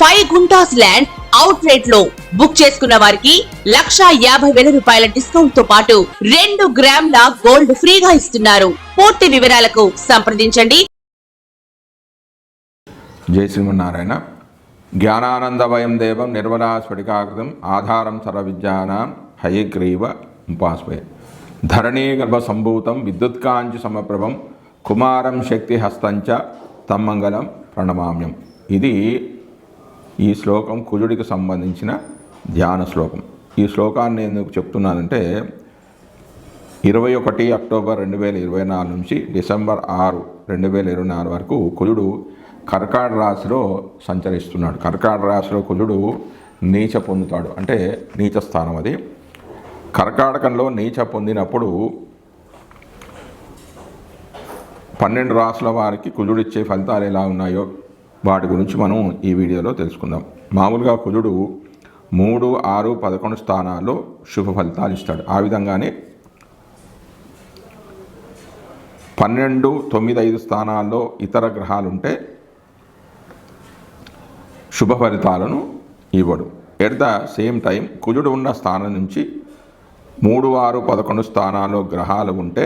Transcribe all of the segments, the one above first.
Five guntas land out రేట్లో book చేసుకున్న వారికి లక్షా యాభై వేల రూపాయల డిస్కౌంట్తో పాటు రెండు గ్రాముల గోల్డ్ ఫ్రీగా ఇస్తున్నారు. పూర్తి వివరాలకు సంప్రదించండి. జై శ్రీమన్నారాయణ. జ్ఞానానందవయం దేవం నిర్మలా స్ఫటికాకృతం ఆధారం సర్వవిద్యానాం హయగ్రీవ ఉపాస్వయ ధరణీ గర్భ సంభూతం విద్యుత్కాంచి సమప్రభం కుమారం శక్తి హస్తంచ తమ్మంగళం ప్రణమామ్యం. ఇది ఈ శ్లోకం కుజుడికి సంబంధించిన ధ్యాన శ్లోకం. ఈ శ్లోకాన్ని ఎందుకు చెప్తున్నానంటే ఇరవై ఒకటి అక్టోబర్ రెండు వేల ఇరవై నాలుగు నుంచి డిసెంబర్ ఆరు రెండు వేల ఇరవై నాలుగు వరకు కుజుడు కర్కాట రాశిలో సంచరిస్తున్నాడు. కర్కాట రాశిలో కుజుడు నీచ పొందుతాడు. అంటే నీచ స్థానం అది. కర్కాటకంలో నీచ పొందినప్పుడు పన్నెండు రాసుల వారికి కుజుడు ఇచ్చే ఫలితాలు ఎలా ఉన్నాయో వాటి గురించి మనం ఈ వీడియోలో తెలుసుకుందాం. మామూలుగా కుజుడు మూడు ఆరు పదకొండు స్థానాల్లో శుభ ఫలితాలు ఇస్తాడు. ఆ విధంగానే పన్నెండు తొమ్మిది ఐదు స్థానాల్లో ఇతర గ్రహాలు ఉంటే శుభ ఫలితాలను ఇవ్వడు. ఎట్ ద సేమ్ టైం కుజుడు ఉన్న స్థానం నుంచి మూడు ఆరు పదకొండు స్థానాల్లో గ్రహాలు ఉంటే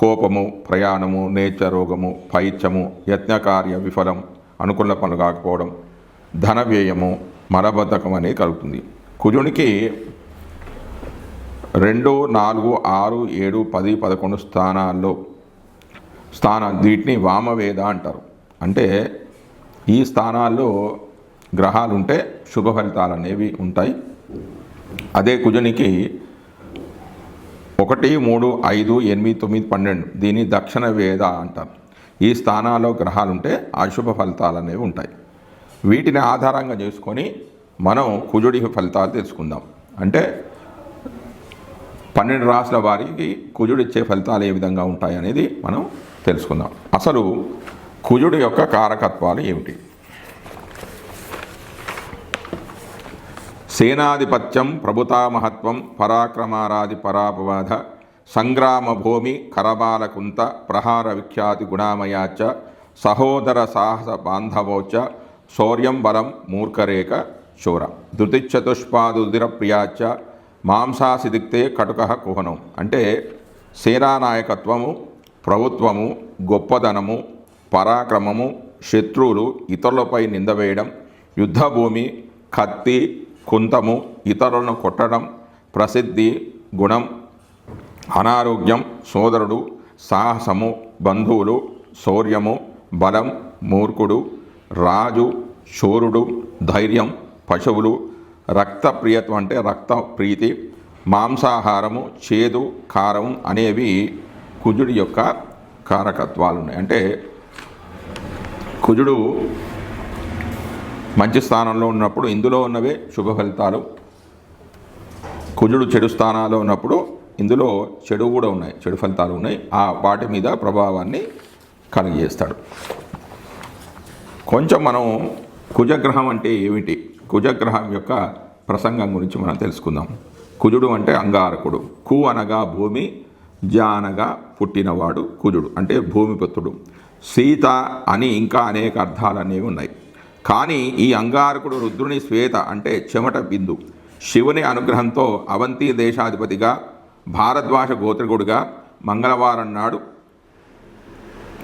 కోపము ప్రయాణము నేచ రోగము పైత్యము యజ్ఞకార్య విఫలం అనుకున్న పనులు కాకపోవడం ధన వ్యయము మలబద్ధకం అనేది కలుగుతుంది. కుజునికి రెండు నాలుగు ఆరు ఏడు పది పదకొండు స్థానాల్లో స్థానం వీటిని వామవేద అంటారు. అంటే ఈ స్థానాల్లో గ్రహాలు ఉంటే శుభ ఫలితాలు అనేవి ఉంటాయి. అదే కుజునికి ఒకటి మూడు ఐదు ఎనిమిది తొమ్మిది పన్నెండు దీన్ని దక్షిణ వేద అంటారు. ఈ స్థానాల్లో గ్రహాలు ఉంటే అశుభ ఫలితాలు అనేవి ఉంటాయి. వీటిని ఆధారంగా చేసుకొని మనం కుజుడి ఫలితాలు తెలుసుకుందాం. అంటే పన్నెండు రాసుల వారికి కుజుడు ఇచ్చే ఫలితాలు ఏ విధంగా ఉంటాయి అనేది మనం తెలుసుకుందాం. అసలు కుజుడి యొక్క కారకత్వాలు ఏమిటి? సేనాధిపత్యం ప్రభుతామహత్వం పరాక్రమారాది పరాపవాద సంగ్రామ భూమి కరబాలకుంత ప్రహార విఖ్యాతి గుణామయాచ సహోదర సాహస బాంధవోచ శౌర్యం బలం మూర్ఖరేఖ శూర. ధృతిచతుష్పాదుదిర ప్రియాచ మాంసాసిదిక్తే కటుక కుహనం. అంటే సేనానాయకత్వము ప్రభుత్వము గొప్పదనము పరాక్రమము శత్రువులు ఇతరులపై నిందవేయడం యుద్ధభూమి కత్తి కుంతము ఇతరులను కొట్టడం ప్రసిద్ధి గుణం అనారోగ్యం సోదరుడు సాహసము బంధువులు శౌర్యము బలం మూర్ఖుడు రాజు శూరుడు ధైర్యం పశువులు రక్త ప్రియత్వం అంటే రక్త ప్రీతి మాంసాహారము చేదు కారం అనేవి కుజుడి యొక్క కారకత్వాలు ఉన్నాయి. అంటే కుజుడు మంచి స్థానంలో ఉన్నప్పుడు ఇందులో ఉన్నవే శుభ ఫలితాలు. కుజుడు చెడు స్థానాల్లో ఉన్నప్పుడు ఇందులో చెడు కూడా ఉన్నాయి చెడు ఫలితాలు ఉన్నాయి. ఆ వాటి మీద ప్రభావాన్ని కలిగజేస్తాడు. కొంచెం మనం కుజగ్రహం అంటే ఏమిటి? కుజగ్రహం యొక్క ప్రసంగం గురించి మనం తెలుసుకుందాం. కుజుడు అంటే అంగారకుడు. కు అనగా భూమి జానగా అనగా పుట్టినవాడు కుజుడు అంటే భూమిపుత్రుడు సీత అని ఇంకా అనేక అర్థాలు అనేవి ఉన్నాయి. కానీ ఈ అంగారకుడు రుద్రుని శ్వేత అంటే చెమట బిందు. శివుని అనుగ్రహంతో అవంతి దేశాధిపతిగా భారద్వాజ గోత్రికుడుగా మంగళవారం నాడు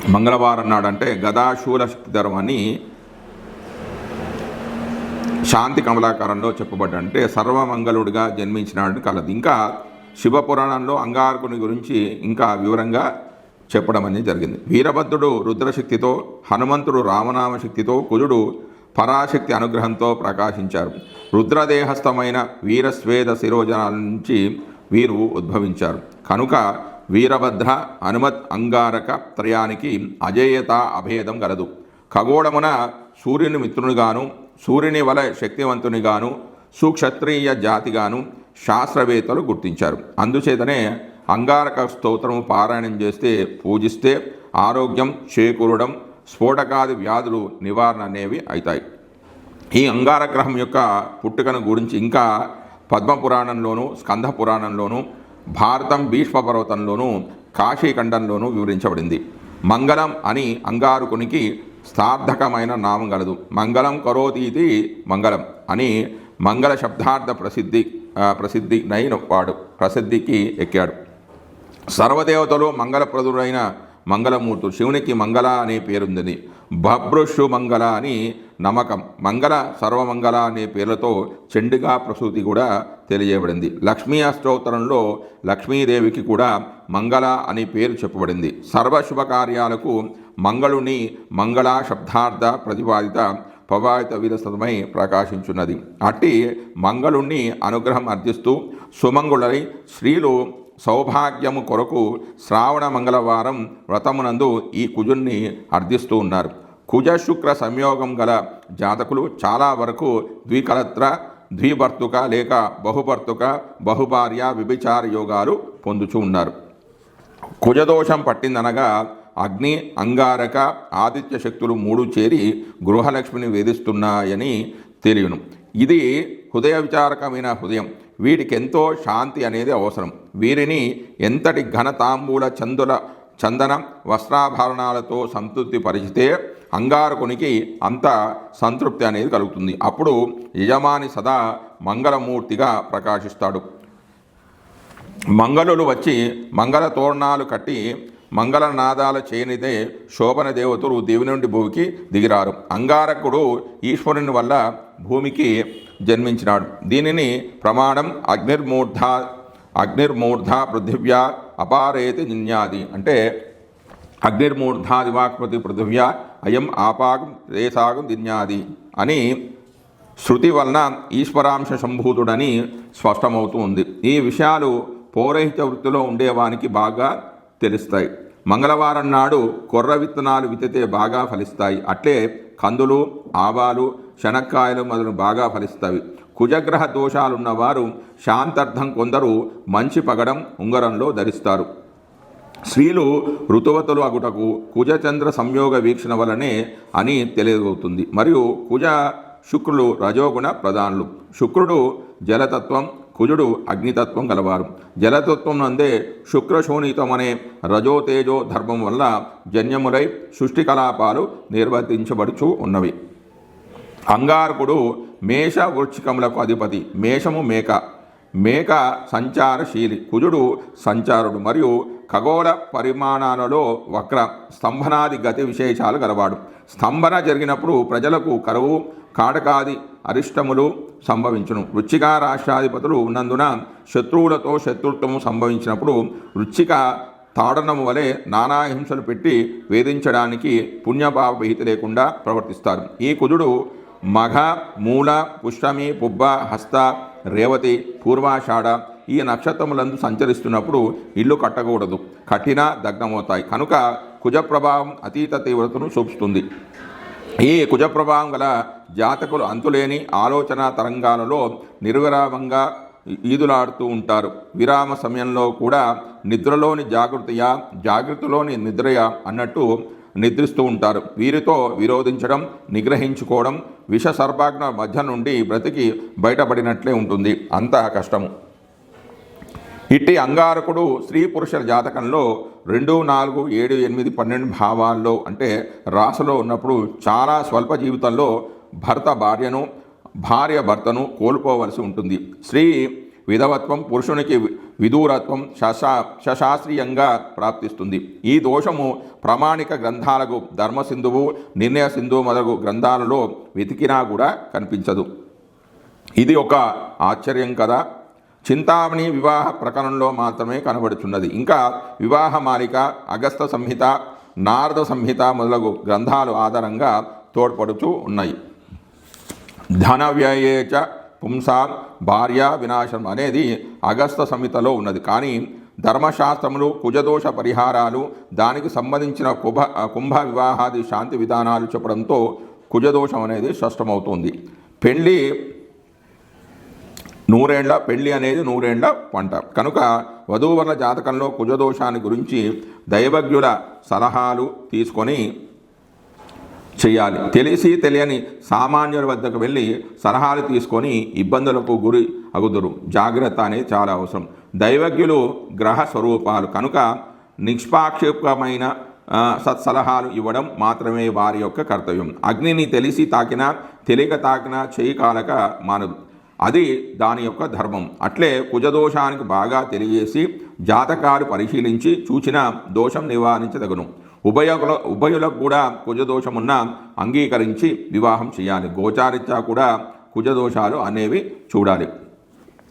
మంగళవారం నాడు అంటే గదాశూల శక్తిధరం శాంతి కమలాకారంలో చెప్పబడ్డ అంటే సర్వమంగళుడిగా జన్మించినాడు కలదు. ఇంకా శివపురాణంలో అంగారకుని గురించి ఇంకా వివరంగా చెప్పడం అనేది జరిగింది. వీరభద్రుడు రుద్రశక్తితో హనుమంతుడు రామనామ శక్తితో కుజుడు పరాశక్తి అనుగ్రహంతో ప్రకాశించారు. రుద్రదేహస్థమైన వీరస్వేద శిరోజనాల నుంచి వీరు ఉద్భవించారు. కనుక వీరభద్ర హనుమత్ అంగారక త్రయానికి అజేయత అభేదం గలదు. ఖగోళమున సూర్యుని మిత్రునిగాను సూర్యుని వల శక్తివంతునిగాను సుక్షత్రియ జాతిగాను శాస్త్రవేత్తలు గుర్తించారు. అందుచేతనే అంగారక స్తోత్రము పారాయణం చేస్తే పూజిస్తే ఆరోగ్యం చేకూరడం స్ఫోటకాది వ్యాధులు నివారణ అనేవి అవుతాయి. ఈ అంగారగ్రహం యొక్క పుట్టుకను గురించి ఇంకా పద్మపురాణంలోనూ స్కంద పురాణంలోనూ భారతం భీష్మపర్వతంలోనూ కాశీఖండంలోనూ వివరించబడింది. మంగళం అని అంగారకునికి సార్థకమైన నామం గలదు మంగళం కరోతీతి మంగళం అని మంగళ శబ్దార్థ ప్రసిద్ధి ప్రసిద్ధి నైన వాడు ప్రసిద్ధికి ఎక్కాడు. సర్వదేవతలు మంగళప్రదుడైన మంగళమూర్తుడు శివునికి మంగళ అనే పేరుంది భబ్రుషు మంగళ అని నమ్మకం మంగళ సర్వమంగళ అనే పేర్లతో చెండుగా ప్రసూతి కూడా తెలియబడింది లక్ష్మీ అష్టోత్తరంలో లక్ష్మీదేవికి కూడా మంగళ అనే పేరు చెప్పబడింది. సర్వశుభ కార్యాలకు మంగళుని మంగళ శబ్దార్థ ప్రతిపాదిత పవాయిత విరసమై ప్రకాశించున్నది. అట్టి మంగళుణ్ణి అనుగ్రహం అర్థిస్తూ సుమంగుళై స్త్రీలు సౌభాగ్యము కొరకు శ్రావణ మంగళవారం వ్రతమునందు ఈ కుజుణ్ణి అర్థిస్తూ ఉన్నారు. కుజ శుక్ర సంయోగం గల జాతకులు చాలా వరకు ద్వికలత్ర ద్విభర్తుక లేక బహుభర్తుక బహుభార్య విభిచార యోగాలు పొందుచూ ఉన్నారు. కుజదోషం పట్టిందనగా అగ్ని అంగారక ఆదిత్య శక్తులు మూడు చేరి గృహలక్ష్మిని వేధిస్తున్నాయని తెలియను. ఇది హృదయ విచారకమైన హృదయం. వీటికి ఎంతో శాంతి అనేది అవసరం. వీరిని ఎంతటి ఘనతాంబూల చందుల చందన వస్త్రాభరణాలతో సంతృప్తి పరిచితే అంగారకునికి అంత సంతృప్తి అనేది కలుగుతుంది. అప్పుడు యజమాని సదా మంగళమూర్తిగా ప్రకాశిస్తాడు. మంగళులు వచ్చి మంగళ తోరణాలు కట్టి మంగళనాదాల చేయనిదే శోభన దేవతలు దేవి నుండి భూమికి దిగిరారు. అంగారకుడు ఈశ్వరుని వల్ల భూమికి జన్మించినాడు. దీనిని ప్రమాణం అగ్నిర్మూర్ధ అగ్నిర్మూర్ధ పృథివ్యా అపారేతి నిన్యాది అంటే అగ్నిర్మూర్ధాదివాక్పతి పృథివ్యా అయం ఆపాగం రేసాగం దిన్యాది అని శృతి వలన ఈశ్వరాంశ సంభూతుడని స్పష్టమవుతూ ఉంది. ఈ విషయాలు పౌరహిత వృత్తిలో ఉండేవానికి బాగా తెలుస్తాయి. మంగళవారం నాడు కొర్ర విత్తనాలు విత్తితే బాగా ఫలిస్తాయి. అట్లే కందులు ఆవాలు శనక్కాయలు మొదలు బాగా ఫలిస్తాయి. కుజగ్రహ దోషాలున్నవారు శాంతార్థం కొందరు మంచి పగడం ఉంగరంలో ధరిస్తారు. స్త్రీలు ఋతువతలు అగుటకు కుజచంద్ర సంయోగ వీక్షణ వలనే అని తెలియవుతుంది మరియు కుజ శుక్రులు రజోగుణ ప్రధానులు. శుక్రుడు జలతత్వం కుజుడు అగ్నితత్వం గలవారు. జలతత్వం నందే శుక్రశోణితం అనే రజోతేజో ధర్మం వల్ల జన్యములై సృష్టి కలాపాలు నిర్వర్తించబడుచు ఉన్నవి. అంగారకుడు మేష వృక్షికములకు అధిపతి మేషము మేక. మేక సంచారశీలి కుజుడు సంచారుడు మరియు ఖగోళ పరిమాణాలలో వక్ర స్తంభనాది గతి విశేషాలు గలవాడు. స్తంభన జరిగినప్పుడు ప్రజలకు కరువు కాటకాది అరిష్టములు సంభవించును. వృచ్చిక రాష్ట్రాధిపతులు ఉన్నందున శత్రువులతో శత్రుత్వము సంభవించినప్పుడు వృచ్చిక తాడనము వలె నానా హింసలు పెట్టి వేధించడానికి పుణ్యభావ విహిత లేకుండా ప్రవర్తిస్తారు. ఈ కుజుడు మఘ మూల పుష్పమి పుబ్బ హస్త రేవతి పూర్వాషాఢ ఈ నక్షత్రములందు సంచరిస్తున్నప్పుడు ఇల్లు కట్టకూడదు. కఠిన దగ్ధమవుతాయి. కనుక కుజ ప్రభావం అతీత తీవ్రతను చూపుతుంది. ఈ కుజ ప్రభావం గల జాతకులు అంతులేని ఆలోచన తరంగాలలో నిర్విరామంగా ఈదులాడుతూ ఉంటారు. విరామ సమయంలో కూడా నిద్రలోని జాగృతియా జాగృతిలోని నిద్రయా అన్నట్టు నిద్రిస్తూ ఉంటారు. వీరితో విరోధించడం నిగ్రహించుకోవడం విష సర్పాగ్న మధ్య నుండి బ్రతికి బయటపడినట్లే ఉంటుంది. అంత కష్టము. ఇట్టి అంగారకుడు స్త్రీ పురుషుల జాతకంలో రెండు నాలుగు ఏడు ఎనిమిది పన్నెండు భావాల్లో అంటే రాశిలో ఉన్నప్పుడు చాలా స్వల్ప జీవితంలో భర్త భార్యను భార్య భర్తను కోల్పోవలసి ఉంటుంది. స్త్రీ విధవత్వం పురుషునికి విదూరత్వం శశా శశాస్త్రీయంగా ప్రాప్తిస్తుంది. ఈ దోషము ప్రామాణిక గ్రంథాలకు ధర్మసింధువు నిర్ణయ సింధువు మొదలగు గ్రంథాలలో వెతికినా కూడా కనిపించదు. ఇది ఒక ఆశ్చర్యం కదా. చింతామణి వివాహ ప్రకరణంలో మాత్రమే కనబడుచున్నది. ఇంకా వివాహ మాలిక అగస్త సంహిత నారద సంహిత మొదలగు గ్రంథాలు ఆధారంగా తోడ్పడుతూ ఉన్నాయి. ధన వ్యయేచ పుంసా భార్య వినాశం అనేది అగస్త సంహితలో ఉన్నది. కానీ ధర్మశాస్త్రములు కుజదోష పరిహారాలు దానికి సంబంధించిన కుభ కుంభ వివాహాది శాంతి విధానాలు చెప్పడంతో కుజదోషం అనేది స్పష్టమవుతుంది. పెళ్ళి నూరేండ్ల పెళ్ళి అనేది నూరేండ్ల పంట. కనుక వధూవరుల జాతకంలో కుజదోషాన్ని గురించి దైవజ్ఞుల సలహాలు తీసుకొని చేయాలి. తెలిసి తెలియని సామాన్యుల వద్దకు వెళ్ళి సలహాలు తీసుకొని ఇబ్బందులకు గురి అగుదురు. జాగ్రత్త అనేది చాలా అవసరం. దైవజ్ఞులు గ్రహ స్వరూపాలు. కనుక నిష్పాక్షికమైన సత్సలహాలు ఇవ్వడం మాత్రమే వారి యొక్క కర్తవ్యం. అగ్నిని తెలిసి తాకినా తెలియక తాకినా చేయి కాలక మానదు. అది దాని యొక్క ధర్మం. అట్లే కుజదోషానికి బాగా తెలియజేసి జాతకాలు పరిశీలించి చూచిన దోషం నివారించదగను. ఉభయకుల ఉభయులకు కూడా కుజదోషమున్న అంగీకరించి వివాహం చేయాలి. గోచారిత్యా కూడా కుజదోషాలు అనేవి చూడాలి.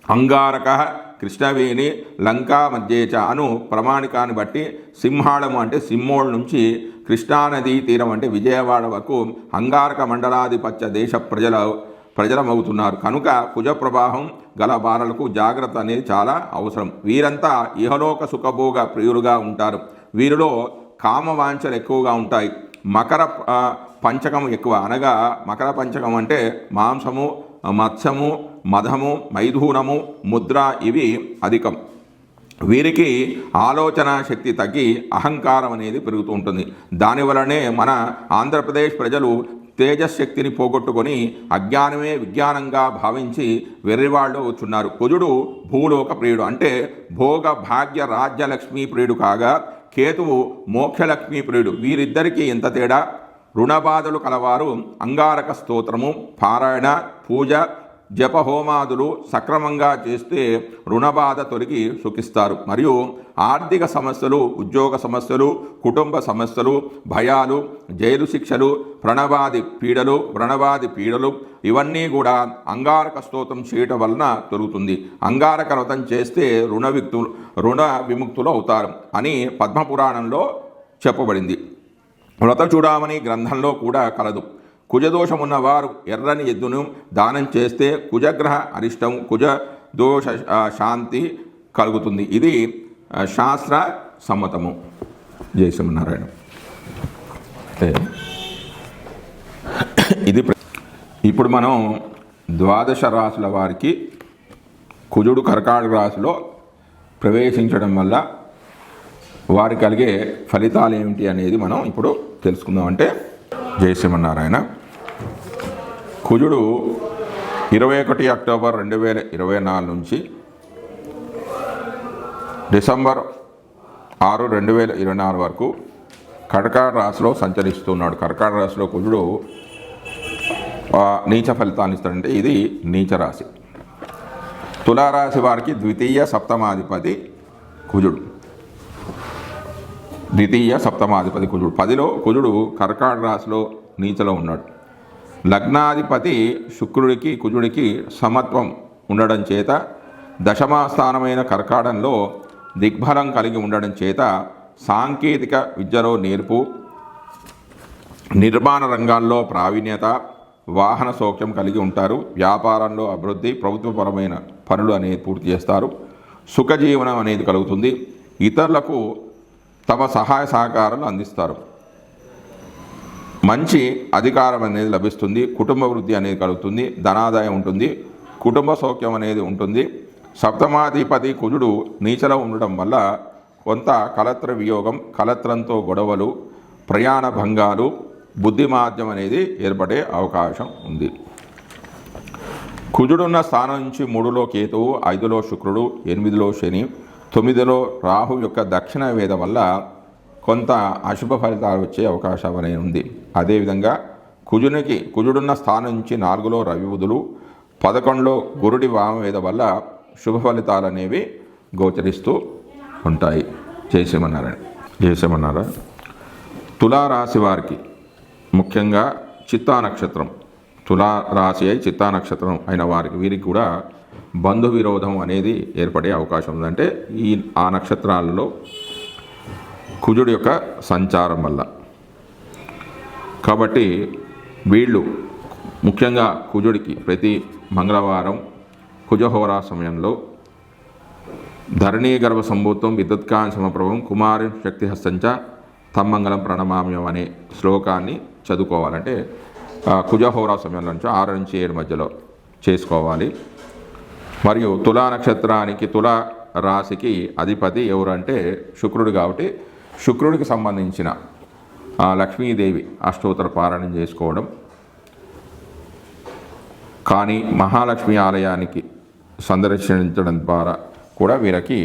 అంగారక కృష్ణవేణి లంకా మధ్యేచ అను ప్రమాణికాన్ని బట్టి సింహాళము అంటే సింహోళ నుంచి కృష్ణానదీ తీరం అంటే విజయవాడ వరకు అంగారక మండలాధిపత్య దేశ ప్రజల ప్రజలమవుతున్నారు కనుక కుజ ప్రవాహం గల బాలలకు జాగ్రత్త అనేది చాలా అవసరం. వీరంతా ఇహలోక సుఖభోగ ప్రియులుగా ఉంటారు. వీరిలో కామవాంఛలు ఎక్కువగా ఉంటాయి. మకర పంచకం ఎక్కువ. అనగా మకర పంచకం అంటే మాంసము మత్స్యము మధము మైథూనము ముద్ర ఇవి అధికం. వీరికి ఆలోచన శక్తి తగ్గి అహంకారం అనేది పెరుగుతూ ఉంటుంది. దానివలనే మన ఆంధ్రప్రదేశ్ ప్రజలు తేజశక్తిని పోగొట్టుకొని అజ్ఞానమే విజ్ఞానంగా భావించి వెర్రివాళ్ళు వచ్చున్నారు కుజుడు భూలోక ప్రియుడు. అంటే భోగ భాగ్య రాజ్యలక్ష్మీ ప్రియుడు కాగా కేతువు మోక్షలక్ష్మీ ప్రియుడు. వీరిద్దరికీ ఎంత తేడా? రుణబాధలు కలవారు అంగారక స్తోత్రము పారాయణ పూజ జపహోమాదులు సక్రమంగా చేస్తే రుణబాధ తొలగి సుఖిస్తారు. మరియు ఆర్థిక సమస్యలు ఉద్యోగ సమస్యలు కుటుంబ సమస్యలు భయాలు జైలు శిక్షలు ప్రణవాది పీడలు వ్రణవాది పీడలు ఇవన్నీ కూడా అంగారక స్తోత్రం చేయటం వలన తొలుగుతుంది. అంగారక వ్రతం చేస్తే రుణ విక్తులు రుణ విముక్తులు అవుతారు అని పద్మపురాణంలో చెప్పబడింది. వ్రత చూడమని గ్రంథంలో కూడా కలదు. కుజదోషమున్న వారు ఎర్రని ఎద్దును దానం చేస్తే కుజగ్రహ అరిష్టం కుజ దోష శాంతి కలుగుతుంది. ఇది శాస్త్ర సమ్మతము. జై ఇది ప్ర- ఇప్పుడు మనం ద్వాదశ రాసుల వారికి కుజుడు కర్కాటక రాశిలో ప్రవేశించడం వల్ల వారి కలిగే ఫలితాలు ఏమిటి అనేది మనం ఇప్పుడు తెలుసుకుందాం. అంటే జయశ్రీమన్నారాయణ కుజుడు ఇరవై ఒకటి అక్టోబర్ రెండు వేల ఇరవై నాలుగు నుంచి డిసెంబర్ ఆరు రెండు వేల ఇరవై నాలుగు వరకు కర్కాటక రాశిలో సంచరిస్తున్నాడు. కర్కాటక రాశిలో కుజుడు నీచ ఫలితాన్ని ఇస్తాడంటే ఇది నీచ రాశి. తులారాశి వారికి ద్వితీయ సప్తమాధిపతి కుజుడు. ద్వితీయ సప్తమాధిపతి కుజుడు. పదిలో కుజుడు కర్కాడ రాశిలో నీచలో ఉన్నాడు. లగ్నాధిపతి శుక్రుడికి కుజుడికి సమత్వం ఉండడం చేత దశమాస్థానమైన కర్కాటంలో దిగ్బలం కలిగి ఉండడం చేత సాంకేతిక విద్యలో నేర్పు నిర్మాణ రంగాల్లో ప్రావీణ్యత వాహన సౌఖ్యం కలిగి ఉంటారు. వ్యాపారంలో అభివృద్ధి ప్రభుత్వపరమైన పనులు అనేది పూర్తి చేస్తారు. సుఖజీవనం అనేది కలుగుతుంది. ఇతరులకు తమ సహాయ సహకారాలు అందిస్తారు. మంచి అధికారం అనేది లభిస్తుంది కుటుంబ వృద్ధి అనేది కలుగుతుంది ధనాదాయం ఉంటుంది కుటుంబ సౌఖ్యం అనేది ఉంటుంది. సప్తమాధిపతి కుజుడు నీచలో ఉండడం వల్ల కొంత కలత్ర వియోగం కలత్రంతో గొడవలు ప్రయాణ భంగాలు బుద్ధిమాద్యం అనేది ఏర్పడే అవకాశం ఉంది. కుజుడున్న స్థానం నుంచి మూడులో కేతువు ఐదులో శుక్రుడు ఎనిమిదిలో శని తొమ్మిదిలో రాహు యొక్క దక్షిణ వేద వల్ల కొంత అశుభ ఫలితాలు వచ్చే అవకాశం అనేది ఉంది. అదేవిధంగా కుజునికి కుజుడున్న స్థానం నుంచి నాలుగులో రవి బుధులు పదకొండులో గురుడి వామవేద వల్ల శుభ ఫలితాలు అనేవి గోచరిస్తూ ఉంటాయి. చేసేమన్నారా చేసేమన్నారా తులారాశి వారికి ముఖ్యంగా చిత్తా నక్షత్రం తులా రాశి అయి చిత్తా నక్షత్రం అయిన వారికి వీరికి కూడా బంధు విరోధం అనేది ఏర్పడే అవకాశం ఉంది. అంటే ఈ ఆ నక్షత్రాలలో కుజుడి యొక్క సంచారం వల్ల. కాబట్టి వీళ్ళు ముఖ్యంగా కుజుడికి ప్రతి మంగళవారం కుజహోరా సమయంలో ధరణీ గర్భ సంభూతం విద్యుత్కాన్ సమప్రభం కుమారి శక్తి హస్తంచ తమ్మంగళం ప్రణమామ్యం అనే శ్లోకాన్ని చదువుకోవాలంటే కుజహోరా సమయంలో నుంచి ఆరు నుంచి ఏడు మధ్యలో చేసుకోవాలి. మరియు తులా నక్షత్రానికి తులా రాశికి అధిపతి ఎవరంటే శుక్రుడు కాబట్టి శుక్రుడికి సంబంధించిన లక్ష్మీదేవి అష్టోత్తర పారాయణం చేసుకోవడం. కానీ మహాలక్ష్మి ఆలయానికి సందర్శించడం ద్వారా కూడా వీరికి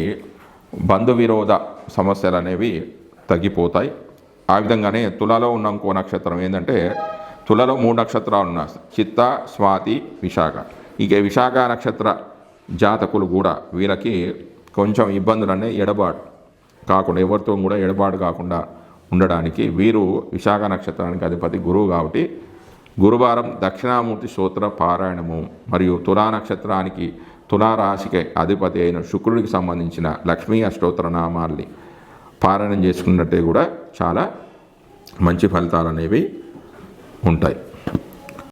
బంధు విరోధ సమస్యలు అనేవి తగ్గిపోతాయి. ఆ విధంగానే తులలో ఉన్న ఇంకో నక్షత్రం ఏంటంటే తులలో మూడు నక్షత్రాలు ఉన్న చిత్త స్వాతి విశాఖ. ఇక విశాఖ నక్షత్ర జాతకులు కూడా వీళ్ళకి కొంచెం ఇబ్బందులు అనే ఎడబాటు కాకుండా ఎవరితో కూడా ఎడబాటు కాకుండా ఉండడానికి వీరు విశాఖ నక్షత్రానికి అధిపతి గురువు కాబట్టి గురువారం దక్షిణామూర్తి స్తోత్ర పారాయణము మరియు తులా నక్షత్రానికి తులారాశికి అధిపతి అయిన శుక్రుడికి సంబంధించిన లక్ష్మీ అష్టోత్తర నామాల్ని పారాయణం చేసుకున్నట్టే కూడా చాలా మంచి ఫలితాలు అనేవి ఉంటాయి.